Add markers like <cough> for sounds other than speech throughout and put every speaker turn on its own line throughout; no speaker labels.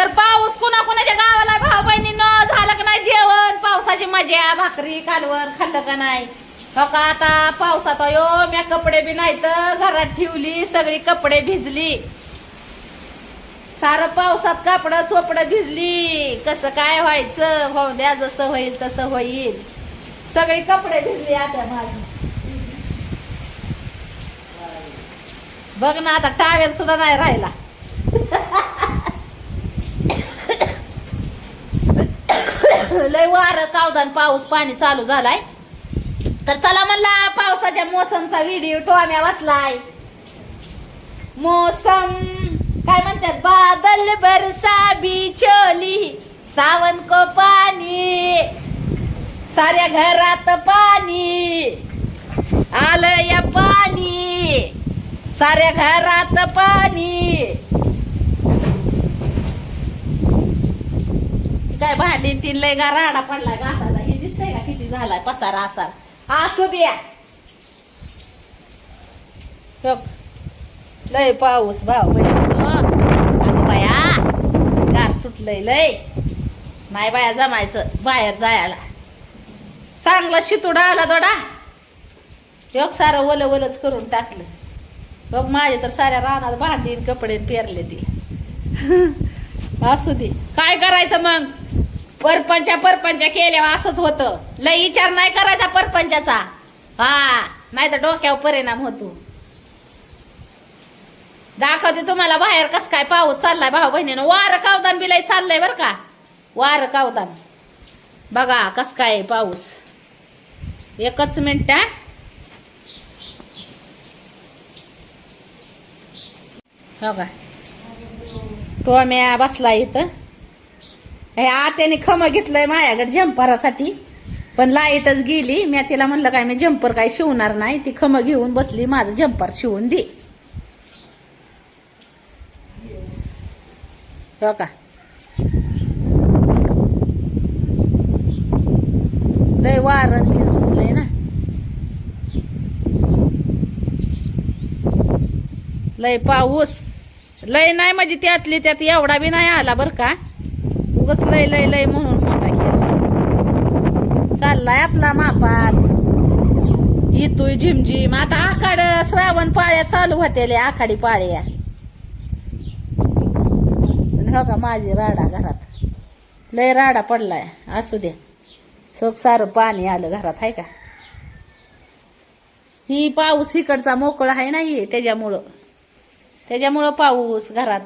तर पाऊस कुणा कुणाच्या गावाला भाऊ बहिणीनं झालं का नाही जेवण? पावसाची मजा भाकरी कालवण खाल्लं का नाही? हो का आता पावसात यो म्या कपडे बी नाही तर घरात ठेवली सगळी कपडे भिजली. सारं पावसात कापड चोपड भिजली. कसं काय व्हायचं? हो द्या जसं होईल तसं होईल. सगळी कपडे भिजली आता माझी. बघ ना आता टावेल सुद्धा नाही राहिला लय वारं कावदान पाऊस पाणी चालू झालाय. तर चला म्हणला पावसाच्या मोसमचा व्हिडिओ टोम्या वाचलाय मोसम काय म्हणतात? बादल बरसा बिचोली सावन को पाणी साऱ्या घरात पाणी आलं या पाणी साऱ्या घरात पाणी. काय बाहेर तीन लय गा राडा पडलाय घासाचा हे दिसतंय का किती झालाय पसारा असार असू द्या लय पाऊस भाऊ हो. बाया गार सुटलंय लय. नाही बाया जमायचं बाहेर जायला. चांगला शितुडा आला दोडा. योग सारं ओलं वलच करून टाकलं. बघ माझे तर साऱ्या रानात भांडी कपडे पेरले ते. <laughs> असू दे. काय करायचं मग? परपंच परपंच केल्यावर असंच होतं. लय विचार नाही करायचा परपंचाचा. हा नाही तर डोक्यावर परिणाम होतो. दाखवते तुम्हाला बाहेर कस काय पाऊस चाललाय भाऊ बहिणीनं. वार कावदान बिलाय चाललंय बर का. वार कावदान. बघा कस काय पाऊस. एकच मिनिट हो का? टोम्या बसला इथं. हे आत्याने खम घेतलंय माझ्याकडे जम्परासाठी पण लाईटच गेली. मी तिला म्हणलं काय मी झंपर काय शिवणार नाही. ती खम घेऊन बसली. माझं जम्पर शिवून दे. हो का? लय वारण ती सुटलंय ना. लय पाऊस. लय नाही म्हणजे त्यातली त्यात एवढा बी नाही आला बरं का. उगच लय लय लय म्हणून मोठा केला. चाललाय आपला मापात. येतोय झिमझिम. आता आखाड श्रावण पाळ्या चालू होते आखाडी पाळ्या. हो का माझी राडा घरात. लय राडा पडलाय. असू दे. सोक सारं पाणी आलं घरात आहे का? ही पाऊस इकडचा मोकळा आहे नाही त्याच्यामुळं. त्याच्यामुळं पाऊस घरात.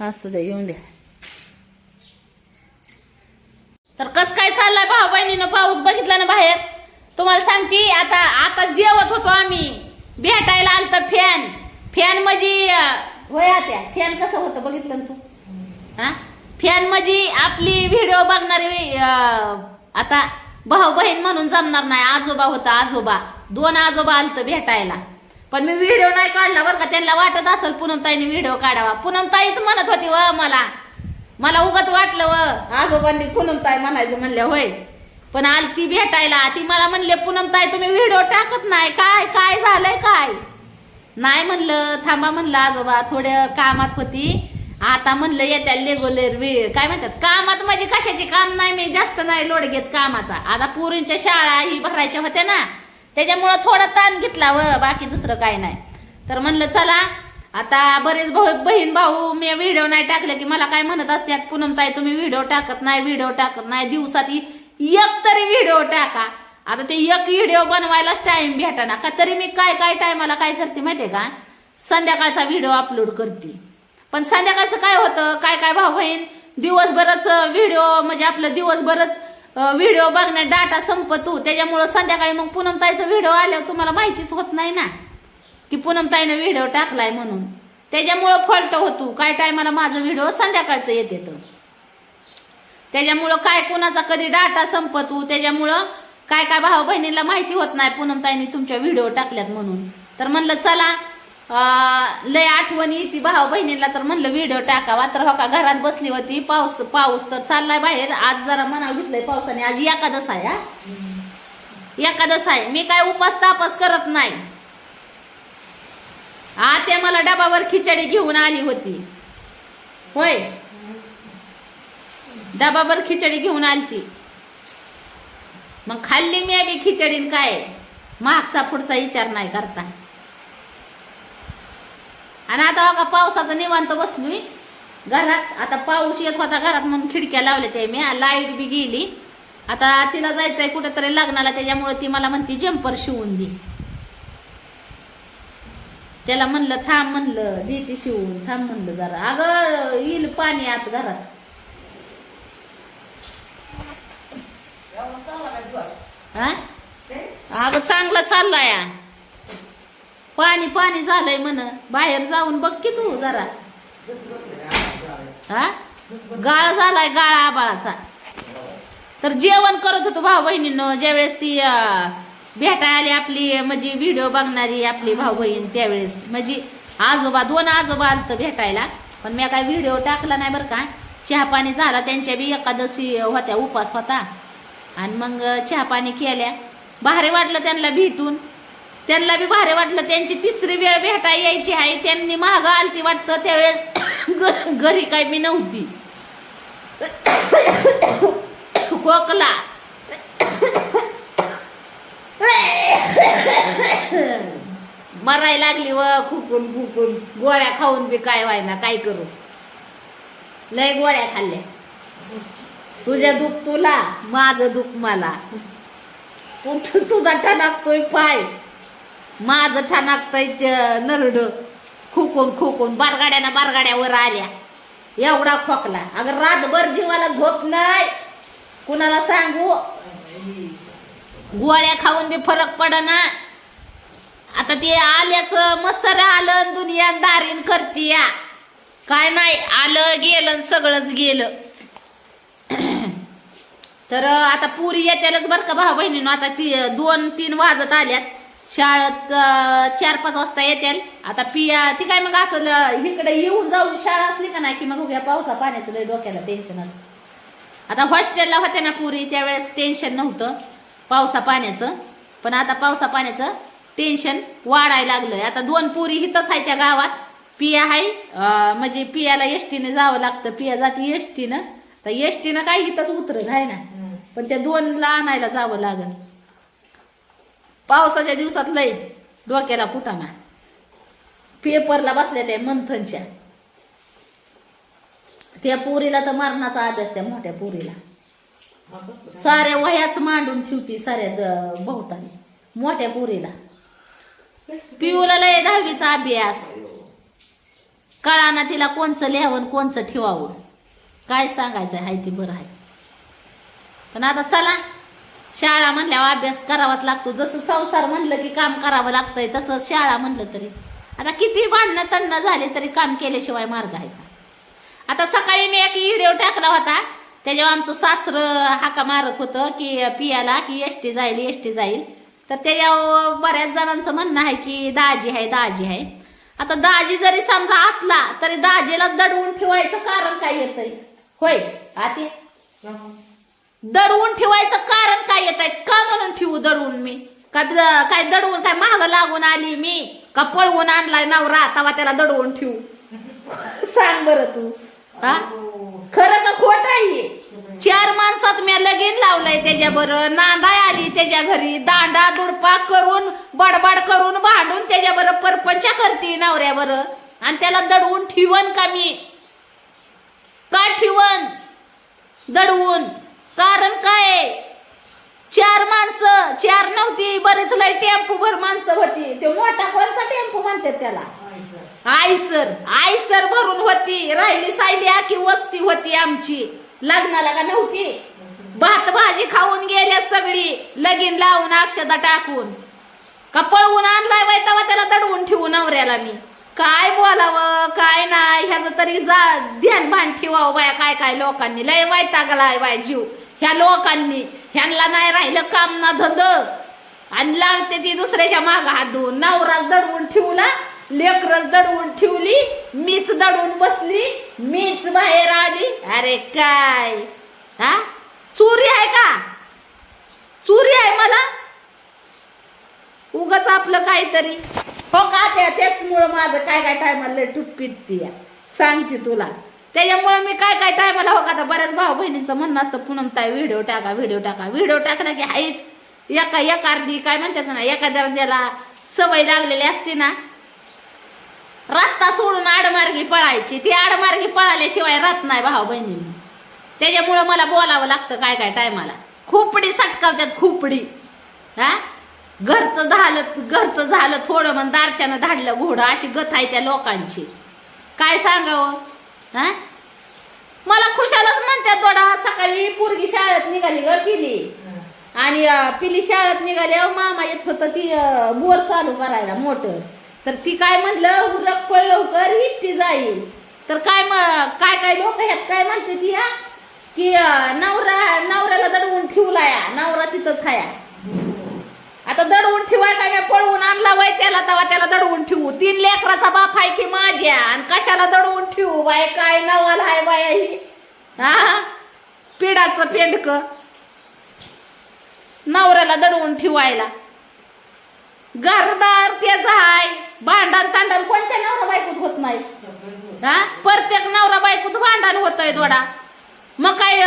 असू दे येऊन द्या. तर कस काय चाललाय भाऊ बहिणीनं? पाऊस बघितला ना बाहेर? तुम्हाला सांगते आता आता जेवत होतो आम्ही. भेटायला आलत फॅन फॅन म्हणजे वया त्या फॅन कसं होतं बघितलं ना तू? हा? फॅन म्हणजे आपली व्हिडिओ बघणारी आता भाऊ बहीण म्हणून जमणार नाही. आजोबा होता आजोबा. दोन आजोबा आलत भेटायला. पण मी व्हिडिओ नाही काढला बरं का. त्यांना वाटत असेल पूनमताईने व्हिडिओ काढावा. पूनमताईच म्हणत होती व मला. मला उगत वाटलं व. आजोबांनी पूनमताई म्हणायचं म्हणल्या होय. पण आल ती भेटायला. ती मला म्हणले पूनमताई तुम्ही व्हिडिओ टाकत नाही. काय काय झालंय काय? नाही म्हणलं. थांबा म्हणलं आजोबा. थोड्या कामात होती. आता म्हणलं येत्या लेगोलेर वेळ काय म्हणतात? कामात म्हणजे कशाची? काम नाही मी जास्त नाही लोड घेत कामाचा. आता पोरींच्या शाळा ही भरायच्या होत्या ना. त्याच्यामुळं थोडा ताण घेतला व बाकी दुसरं काय नाही. तर म्हणलं चला आता बरेच भाऊ बहीण भाऊ मी व्हिडिओ नाही टाकले की मला काय म्हणत असतात पूनमताई तुम्ही व्हिडिओ टाकत नाही व्हिडिओ टाकत नाही. दिवसात एक तरी व्हिडिओ टाका. आता ते एक व्हिडिओ बनवायलाच टाइम भेटाना. का तरी मी काय काय टायमाला काय करते माहितीये का? संध्याकाळचा व्हिडिओ अपलोड करते. पण संध्याकाळचं काय होतं? काय काय भाऊ बहीण दिवसभरच व्हिडिओ म्हणजे आपलं दिवसभरच व्हिडिओ बघण्यात डाटा संपतो. त्याच्यामुळं संध्याकाळी मग पूनमताईचा व्हिडिओ आल्यावर तुम्हाला माहितीच होत नाही ना की पूनमताईनं व्हिडिओ टाकलाय म्हणून. त्याच्यामुळं फॉल्ट होतो. काय टायमाला माझं व्हिडिओ संध्याकाळचं येत तर. त्याच्यामुळं काय कुणाचा कधी डाटा संपतो त्याच्यामुळं काय काय भाऊ बहिणीला माहिती होत नाही पूनमताईने तुमच्या व्हिडिओ टाकल्यात म्हणून. तर म्हणलं चला लय आठवण येते भाऊ बहिणीला तर म्हणलं व्हिडिओ टाकावा. तर हो का घरात बसली होती. पाऊस पाऊस तर चाललाय बाहेर. आज जरा मनाव घेतलंय पावसाने. आज एकादस आहे हा. एकादश आहे. मी काय उपास तापास करत नाही. आत्या मला डबावर खिचडी घेऊन आली होती. होय? डबावर खिचडी घेऊन आली ती मग खाल्ली मी बी खिचडीन काय? मागचा पुढचा विचार नाही करता. आणि आता बघा पावसाचं निवांत बसलोय. घरात आता पाऊस येत होता घरात म्हणून खिडक्या लावल्या ते मी. लाइट बी गेली. आता तिला जायचंय कुठेतरी लग्नाला त्याच्यामुळे ती मला म्हणती जम्पर शिवून दे. त्याला म्हणलं थांब म्हणलं दे ती शिवून थांब म्हणलं जरा. अगं येईल पाणी आत घरात. हा अगं चांगलं चाललाय. पाणी पाणी झालंय म्हण. बाहेर जाऊन बघ की तू जरा. हा? गाळ झालाय गाळ आबाळाचा. तर जेवण करत होतो भाऊ बहिणीनं ज्यावेळेस ती भेटाय आली आपली म्हणजे व्हिडिओ बघणारी आपली भाऊ बहीण त्यावेळेस. म्हणजे आजोबा दोन आजोबा आलत भेटायला पण मी काय व्हिडिओ टाकला नाही बरं का. चहा पाणी झाला त्यांच्या बी एकादशी होत्या उपास होता. आणि मग चहा पाणी केल्या. भारी वाटलं त्यांना भेटून. त्यांना बी भारी वाटलं. त्यांची तिसरी वेळ भेटा यायची आहे. त्यांनी महाग आलती वाटतं. त्यावेळेस <coughs> घरी काय मी नव्हती. खोकला. मरायला लागली व खुकून खुकून गोळ्या खाऊन बी काय व्हायना काय करू? लय गोळ्या खाल्ल्या. तुझ्या दुख तुला माझं दुःख मला. तुझा तुझा असतोय पाय. माझं ठणाकतोय नरड खोकून खोकून बारगाड्याना बारगाड्यावर आल्या. एवढा खोकला. अगं रातभर जीवाला झोप नाही. कुणाला सांगू? गोळ्या खाऊन बी फरक पडना. आता ते आल्याचं मसर आलं दुनिया दारीन करतीया. काय नाही आलं गेलं सगळंच गेलं. तर आता पुरी येत्यालाच बरं का भाऊ बहिणीनं आता ती दोन तीन वाजत आल्यात. शाळेत चार पाच वाजता येत्याल आता पिया ती काय मग असं इकडे येऊन जाऊन शाळा असली का नाही की मग उद्या पावसा पाण्याचं लय डोक्याला टेन्शन असतं. आता हॉस्टेलला होत्या ना पुरी त्यावेळेस टेन्शन नव्हतं पावसा पाण्याचं. पण आता पावसा पाण्याचं टेन्शन वाढायला लागलंय. आता दोन पुरी हिथंच आहे त्या गावात. पिया आहे म्हणजे पियाला एसटीने जावं लागतं. पिया जाते एसटीनं तर एसटीनं काय हिथंच उतरल आहे ना. पण त्या दोनला आणायला जावं लागल. पावसाच्या दिवसात लय डोक्याला फुटाना पेपरला बसल्या त्या मंथनच्या. त्या पोरीला तर मरणाचा आदेश त्या मोठ्या पोरीला. साऱ्या वह्याच मांडून ठेवती साऱ्या द- मोठ्या पोरीला. पिऊला लय दहावीचा अभ्यास. कळाना तिला कोणचं लिहावं कोणचं ठेवावं. काय सांगायचं आहे ती बरं आहे पण आता चला. शाळा म्हणल्यावर अभ्यास करावाच लागतो. जसं संसार म्हणलं की काम करावं लागतंय तसं शाळा म्हणलं तरी. आता किती भांडणं तण्ण झाले तरी काम केल्याशिवाय मार्ग आहे आता सकाळी मी एक व्हिडिओ टाकला होता. त्याच्यावर आमचं सासरं हाका मारत होतं की पियाला की एस टी जाईल एस टी जाईल. तर त्याच्यावर बऱ्याच जणांचं म्हणणं आहे की दाजी आहे दाजी आहे. आता दाजी जरी समजा असला तरी दाजीला दडवून ठेवायचं कारण काय येतंय होय आते दडवून ठेवायचं कारण काय येत आहे? का म्हणून ठेवू दडवून मी? काय काय दडवून काय महाग लागून आली मी? का पळवून आणलाय नवरा? तवा त्याला दडवून ठेवू. सांग बरं तू. हा? खरं का खोट आहे चार माणसात मी लगीन लावलंय त्याच्या बरं नांदाय आली त्याच्या घरी. दांडा दुडपा करून बडबड करून भांडून त्याच्या बरं परपंचा करते नवऱ्या बरं आणि त्याला दडवून ठेवन का मी? का ठेवन? दडवून. कारण काय? चार माणसं चार नव्हती बरेच लय टेम्पो भर माणसं होती. ते मोठा कोणता टेम्पू म्हणतात त्याला? आईसर आईसर भरून होती. राहिली सायली आखी वस्ती होती आमची. लग्नाला का नव्हती? भात भाजी खाऊन गेल्या सगळी. लगीन लावून अक्षदा टाकून. का पळवून आणलाय वैतावा तेव्हा त्याला दडवून ठेवू नवऱ्याला मी. काय बोलावं? काय नाही? ह्याचं तरी जा ध्यान भान ठेवावं बाया. काय काय लोकांनी लय वैतागलाय बाय जीव. ह्या लोकांनी ह्यांना नाही राहिलं काम ना धंद. आणि लागते ती दुसऱ्याच्या माग हात धुवून नवराच दडवून ठेवला लेकरच दडवून ठेवली मीच दडवून बसली मीच बाहेर आली. अरे काय? हा? चोरी आहे का? चोरी आहे मला? उगाच आपलं काहीतरी. हो का त्या त्याचमुळं माझं काय काय टायमाला लय ठूप पिटती सांगते तुला. त्याच्यामुळे मी काय काय टायमाला हो का आता बऱ्याच भाऊ बहिणींचं म्हणणं असतं पुनम ताई व्हिडिओ टाका व्हिडिओ टाका व्हिडिओ टाकला की हाईच एका एका अर्धी काय म्हणतात ना एका दर्जाला सवय लागलेली असते ना रस्ता सोडून आडमार्गी पळायची. ती आडमार्गी पळाल्याशिवाय राहत नाही भाऊ बहिणींनी. त्याच्यामुळं मला बोलावं लागतं काय काय टायमाला खोपडी सटकावतात खोपडी. हा? घरचं झालं घरचं झालं थोडं मग दारच्यानं धाडलं घोडं अशी गथ आहे त्या लोकांची. काय सांगावं? हा? मला खुशालच म्हणतात थोडा सकाळी पोरगी शाळेत निघाली ग पिली. आणि पिली शाळेत निघाली अहो, मामा येत होतं ती बोर चालू करायला मोटर तर ती काय म्हणलं उरक पळ लवकर इष्टी जाईल. तर काय म- काय काय लोक ह्यात काय म्हणते ती हा? की नवरा नवऱ्याला दडवून ठेवला या नवरा तिथंच हाया. आता दडवून ठेवाय काय? मी पळवून आणला वय त्याला तेव्हा त्याला दडवून ठेवू. तीन लेकराचा बाप आहे की माझ्या? आणि कशाला दडवून ठेवू? बाय काय नवाल हाय बाया ही? हा? पिडाचं पेंडक. नवऱ्याला दडवून ठेवायला. घरदार तेच हाय. भांडण तांडण कोणत्या नवरा बायकोत होत नाही? हा? प्रत्येक नवरा बायकोत भांडण होत आहे थोडा. मग काय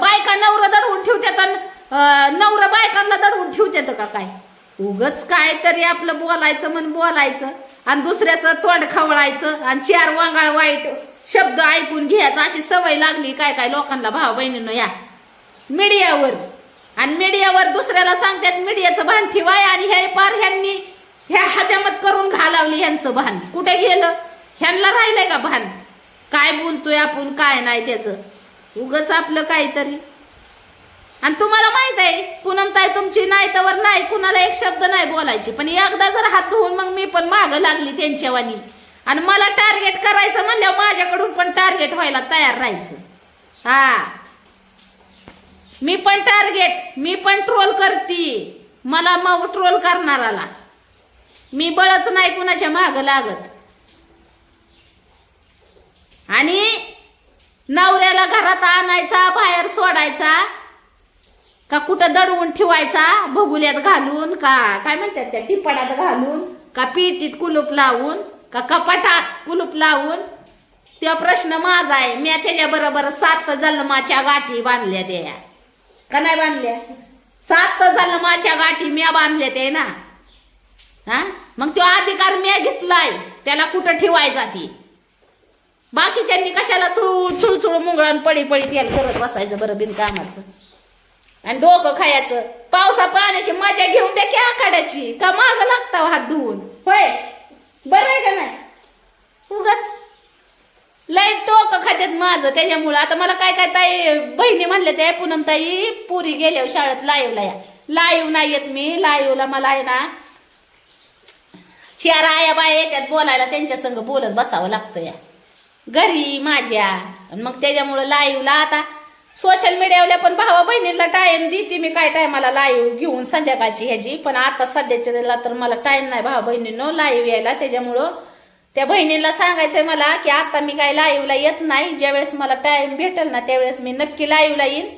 बायका नवरा दडवून ठेवत्यात अन, नवरा बायकांना दडवून ठेवते का काय? उगच काय तरी आपलं बोलायचं म्हण बोलायचं आणि दुसऱ्याचं तोंड खवळायचं आणि चार वांगाळ वाईट शब्द ऐकून घ्यायचं अशी सवय लागली काय काय लोकांना भाव बहिणीनं या. मीडियावर. आणि मीडियावर दुसऱ्याला सांगतात मीडियाचं भान ठेवाय आणि हे पार ह्यांनी ह्या हजामत करून घालावली ह्यांचं भान. कुठे गेलं? ह्यांना राहिलंय का भान? काय बोलतोय आपण काय नाही त्याचं. उगच आपलं काहीतरी आणि तुम्हाला माहीत आहे पूनम ताई तुमची नाही तर नाही कुणाला एक शब्द नाही बोलायची. पण एकदा जर हात धुवून मग मी पण माग लागली त्यांच्यावानी. आणि मला टार्गेट करायचं म्हणल्यावर माझ्याकडून पण टार्गेट व्हायला तयार राहायचं. हा. मी पण टार्गेट मी पण ट्रोल करते. मला मग ट्रोल करणाराला. मी बळच नाही कुणाच्या माग लागत. आणि नवऱ्याला घरात आणायचा बाहेर सोडायचा का कुठं दडवून ठेवायचा? भगुल्यात घालून का? काय म्हणतात त्या? टिपाडात घालून? का पिटीत कुलूप लावून? का कपाटात कुलूप लावून? त्या प्रश्न माझा आहे. मी त्याच्या बरोबर सात जन्माच्या गाठी बांधल्या त्या. का नाही बांधल्या? सात जन्माच्या गाठी म्या बांधल्या ते ना. हा? मग तो अधिकार म्या घेतलाय. त्याला कुठं ठेवायचा ती? बाकीच्यांनी कशाला चुळ चुळचुळ मुंगळान पळी पळी तेल करत बसायचं बरं बिनकामाचं? आणि डोकं खायचं. पावसा पाण्याची मजा घेऊन द्या की आखाड्याची. का माग लागता हात धुवून? होय. बरं आहे का नाही? उगाच. लय डोकं खात्यात माझं त्याच्यामुळं. आता मला काय काय ताई बहिणी म्हणले ते पूनम ताई पुरी गेल्यावर हो शाळेत लाईवला या. लाईव्ह नाही येत मी. लाईव्हला मला आहे ना चार आया बाया येतात बोलायला. त्यांच्या संग बोलत बसावं लागतं या. घरी माझ्या. आणि मग त्याच्यामुळं लाईव्हला आता सोशल मीडियावल्या पण भावा बहिणीला टाइम देते मी काय टायमाला लाईव्ह घेऊन संध्याकाळची ह्याची. पण आता सध्याच्या तर मला टाइम नाही भावा बहिणीनं लाईव्ह यायला. त्याच्यामुळं त्या बहिणीला सांगायचंय मला की आता मी काय लाईव्हला येत नाही. ज्यावेळेस मला टाइम भेटेल ना त्यावेळेस मी नक्की लाईव्हला येईन.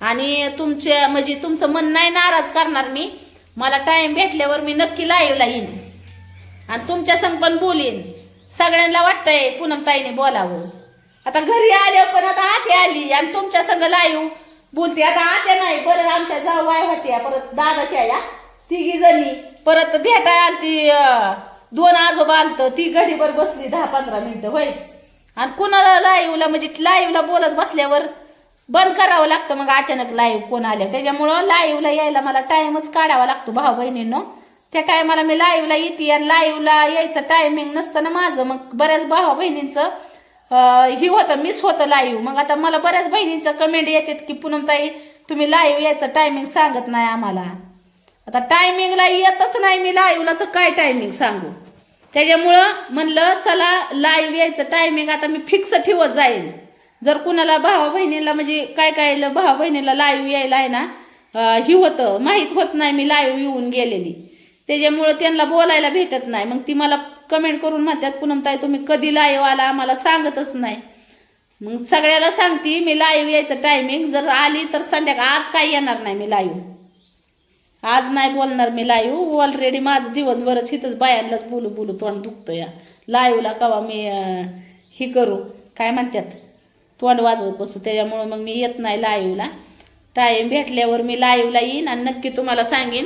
आणि तुमच्या म्हणजे तुमचं मन नाही नाराज करणार मी. मला टाइम भेटल्यावर मी नक्की लाईव्हला येईन. आणि तुमच्या संग पण बोलीन. सगळ्यांना वाटतंय पूनम ताईने बोलावं. आता घरी आले पण आता आते आली आणि तुमच्या संग लाईव बोलते आता आत्या नाही परत आमच्या जावाय होत्या परत दादाच्या या तिघी जणी. परत भेटाय आलती दोन आजोबा आलत ती घडीभर बसली दहा पंधरा मिनिटं होय. आणि कुणाला लाईव्हला म्हणजे लाईव्हला बोलत बसल्यावर बंद करावं लागतं मग अचानक लाईव्ह कोण आल्या. त्याच्यामुळं लाईव्हला यायला मला टाईमच काढावा लागतो भाऊ बहिणींनो. त्या टायमाला मी लाईव्हला येते आणि लाईव्हला यायचं टायमिंग नसतं ना माझं मग बऱ्याच भावा बहिणींचं ही होतं मिस होतं लाईव्ह मग आता मला बऱ्याच बहिणींचं कमेंट येतात की पूनमताई तुम्ही लाईव्ह यायचं टायमिंग सांगत नाही आम्हाला. आता टायमिंगला येतच नाही मी लाईव्हला तर काय टायमिंग सांगू? त्याच्यामुळं म्हणलं चला लाईव्ह यायचं टायमिंग आता मी फिक्स ठेवत जाईल जर कुणाला भावा बहिणीला म्हणजे काय काय भावा बहिणीला लाईव्ह यायला आहे ना ही होतं माहीत होत नाही मी लाईव्ह येऊन गेलेली. त्याच्यामुळं त्यांना बोलायला भेटत नाही. मग ती मला कमेंट करून म्हणतात पूनमताई तुम्ही कधी लाईव्ह आला? आम्हाला सांगतच नाही. मग सगळ्याला सांगते मी लाईव्ह यायचं टायमिंग जर आली तर संध्याकाळ आज काही येणार नाही मी लाईव्ह आज नाही बोलणार मी लाईव्ह ऑलरेडी माझं दिवसभरच इथंच बायांनाच बोलू बोलू तोंड दुखतं या. लाईव्हला कवा मी हे करू. काय म्हणतात? तोंड वाजवत बसू त्याच्यामुळं मग मी येत नाही लाईव्हला टाईम भेटल्यावर मी लाईव्हला येईन आणि नक्की तुम्हाला सांगेन.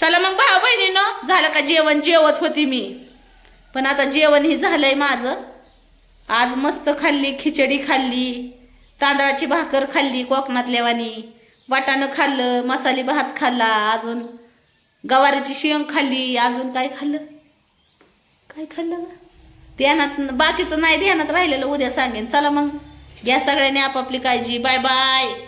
चला मग भाऊ बहिणीनं झालं का जेवण? जेवत होती मी. पण आता जेवण ही झालंय माझं. आज मस्त खाल्ली खिचडी खाल्ली तांदळाची भाकर खाल्ली कोकणातल्या वाणी वाटाणं खाल्लं मसाले भात खाल्ला अजून गवारीची शेंग खाल्ली अजून काय खाल्लं? काय खाल्लं ध्यानात बाकीचं नाही ध्यानात राहिलेलं उद्या सांगेन. चला मग घ्या सगळ्यांनी आपापली काळजी. Bye bye.